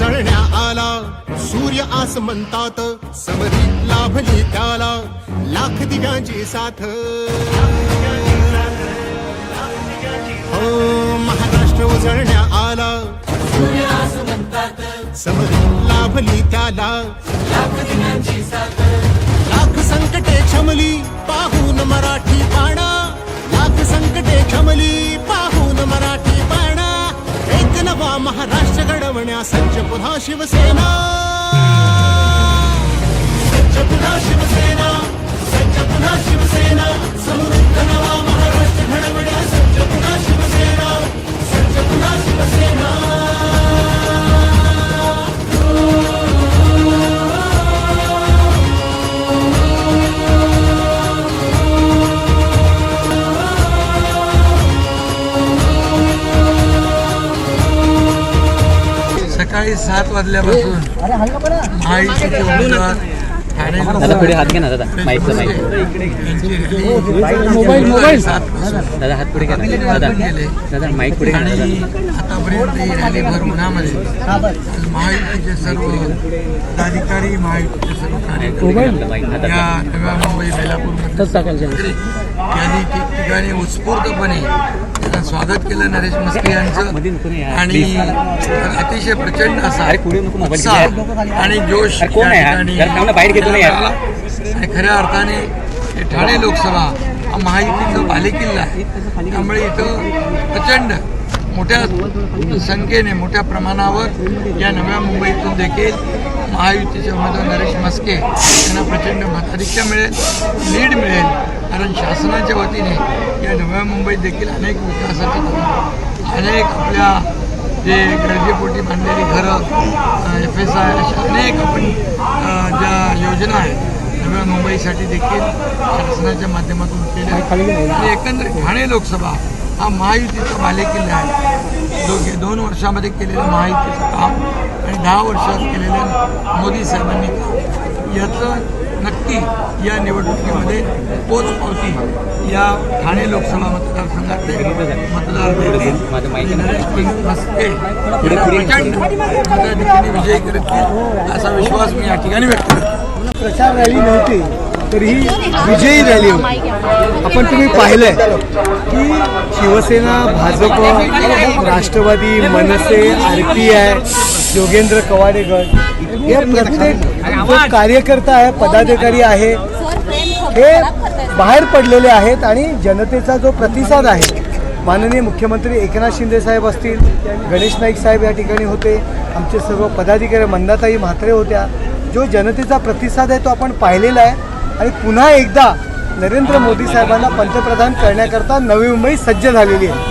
उजळण्या आला. सूर्य आस म्हणतात समरी लाभली त्याला. लाख दिव्यांची साथ. हो महाराष्ट्र उजळण्या आला. समरी लाभली त्याला. लाख संकटे क्षमली पाहून मराठी पाणा. लाख संकटे क्षमली पाहून मराठी पाणा. एक नवा महाराष्ट्र घडवण्या सज्ज पुन्हा शिवसेना. सकाळी सात वाजल्यापासून उमेदवार दादा पुढे हात घ्या ना दादा. माईकचा माईक मोबाईल मोबाईल. सातपासून दादा हात पुढे घ्या दादा. दादा माईक पुढे घ्या आतापर्यंत ही रॅली भर उन्हामध्ये महायुतीचे सर्व पदाधिकारी महायुतीचे सर्व कार्यकर्ते या नव्या मुंबई बेलापूरमध्ये यांनी ठिकठिकाणी उत्स्फूर्तपणे स्वागत केलं नरेश मस्के यांचं. आणि. अतिशय प्रचंड असा उत्साह आणि जोश. आणि खऱ्या अर्थाने ठाणे लोकसभा हा महायुतीचा बालेकिल्ला आहे. त्यामुळे इथं प्रचंड मोठ्या संख्येने मोठ्या प्रमाणावर या नव्या मुंबईतून देखील महायुतीचे उमेदवार नरेश मस्के यांना प्रचंड मताधिक्य मिळेल लीड मिळेल. कारण शासनाच्या वतीने या नव्या मुंबईत देखील अनेक विकासाचे अनेक आपल्या जे गरजेपोटी बांधलेली घरं एफ एस आय अशा अनेक आपण ज्या योजना आहेत नव्या मुंबईसाठी देखील शासनाच्या माध्यमातून केल्या आणि एकंदरीत ठाणे लोकसभा हा महायुतीचा बालेकिल्ला आहे. जो गे दोन वर्षामध्ये केलेलं महायुतीचं काम आणि दहा वर्षात केलेलं मोदी साहेबांनी काम. याचं नक्की या निवडणुकीमध्ये पोचपावती या ठाणे लोकसभा मतदारसंघातले मतदार प्रचंड विजयी करतील असा विश्वास मी या ठिकाणी व्यक्त करतो. प्रचार रॅली नव्हती. तर ही विजयी रॅली होती. आपण तुम्ही पाहिलंय की Shiv Sena Bhajap Rashtrawadi Manse R P I Yogendra कवाडेगड या हे प्रत्येक जो कार्यकर्ता आहे पदाधिकारी आहे. हे बाहेर पडलेले आहेत आणि जनतेचा जो प्रतिसाद आहे माननीय मुख्यमंत्री एकनाथ शिंदे साहेब असतील गणेश नाईक साहेब या ठिकाणी होते आमचे सर्व पदाधिकारी मंदाताई म्हात्रे होत्या जो जनतेचा प्रतिसाद आहे तो आपण पाहिलेला आहे. आणि पुन्हा एकदा नरेंद्र मोदी साहेबांना पंतप्रधान करण्याकरता नवी मुंबई सज्ज झालेली आहे.